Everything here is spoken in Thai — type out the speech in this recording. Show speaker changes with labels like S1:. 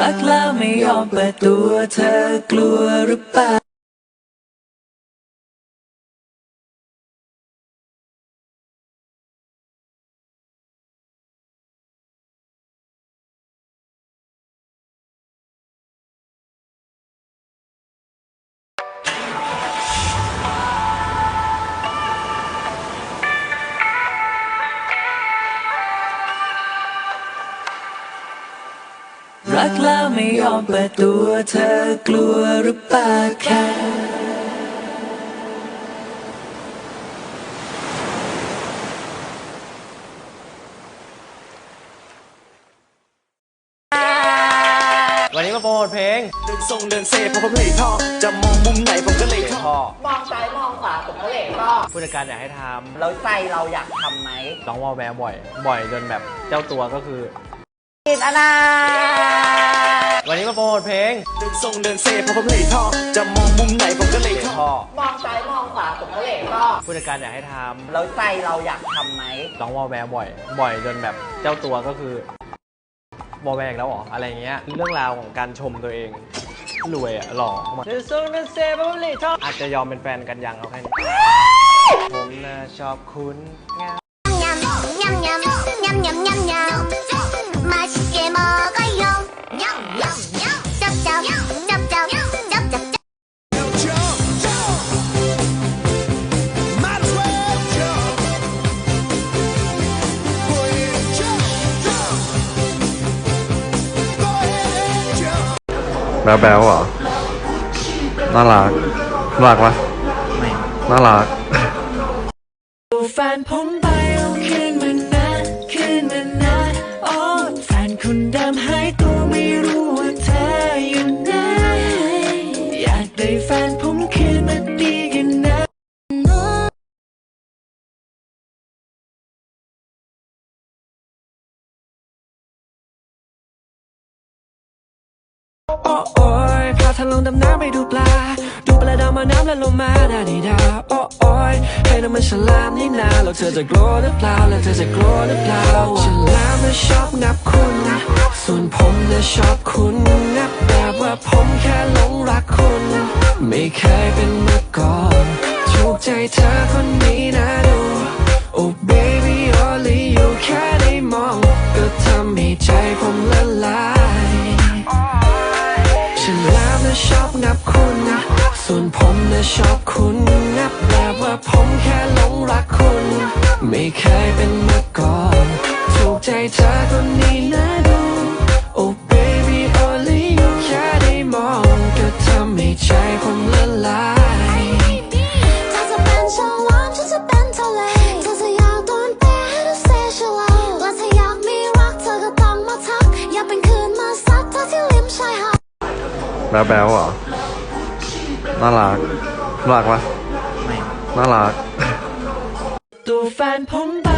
S1: รักแล้วไม่ยอมเปิดตัวเธอกลัวหรือเปล่า รักแล้วไม่ยอมเปิดตัวเธอกลัวหรือเปล่าแค่
S2: วันนี้มาโปรโมทเพลง
S3: เดินทรงเดินเซเพราะผมเลยท่อจะมองมุมไหนผมก็เลย
S2: เพลง
S3: ท่อ
S2: พ่อ
S4: มองซ้ายมองขวาผมก็เลยก็
S2: ผู้จัดการอยากให้ท
S4: แล้วใจเราอยากทำไหมำ
S2: ร้องวอลแวร์บ่อย บ่อยจนแบบเจ้าตัวก็คือ
S4: อิดอนา
S2: วันนี้มาโปรโมทเพลง
S3: เดินทรงเดินเซ่เพราะผมเลยท่อจะมองมุมไหนผมก็เลยท่อ
S4: มองซ้ายมองขวาผมก็เลยท้อ
S2: ผู้จัดการอยากให้ท
S4: แล้วใจเราอยากทำไหมำ
S2: ร้องวอลแวร์บ่อย บ่อยจนแบบเจ้าตัวก็คือวอลแวร์แล้วเหรออะไรเงี้ยเรื่องราวของการชมตัวเองรวยอะหล่อเดินทรงเดินเซ่เพราะผมเลยชออาจจะยอมเป็นแฟนกันยังเอาแค่นี้ผมน่ชอบคุณ
S3: Nhâm nhâm, nhâm nhâm,
S5: แบ๊วแบ๊วเหรอ น่ารัก น่ารักวะน่ารัก
S1: แฟนผม โอ้ยพาทะลงดำน้ำไปดูปลา ดูปลาดำมาน้ำและลงมาดาดีดาโอ้โอยให้น้ำมันฉลามนี่นาแล้วเธอจะกลัวหรือเปล่าแล้วเธอจะกลัวหรือเปล่าฉลามน่ชอบงับคุณส่วนผมน่ะชอบคุณงับแบบว่าผมแค่หลงรักคุณ ไม่เคยเป็นมาก่อนถูกใจเธอคนนี้ ชอบงับคุณส่วนผมนะชอบคุณงับแบบว่าผมแค่หลงรักคุณ ไม่เคยเป็นมาก่อน ถูกใจเธอคนนี้นะ
S6: ดู
S5: แบ๊วแบ๊วเหรอ น่ารัก น่ารักปะน่ารัก
S1: ตัวแฟนผมไป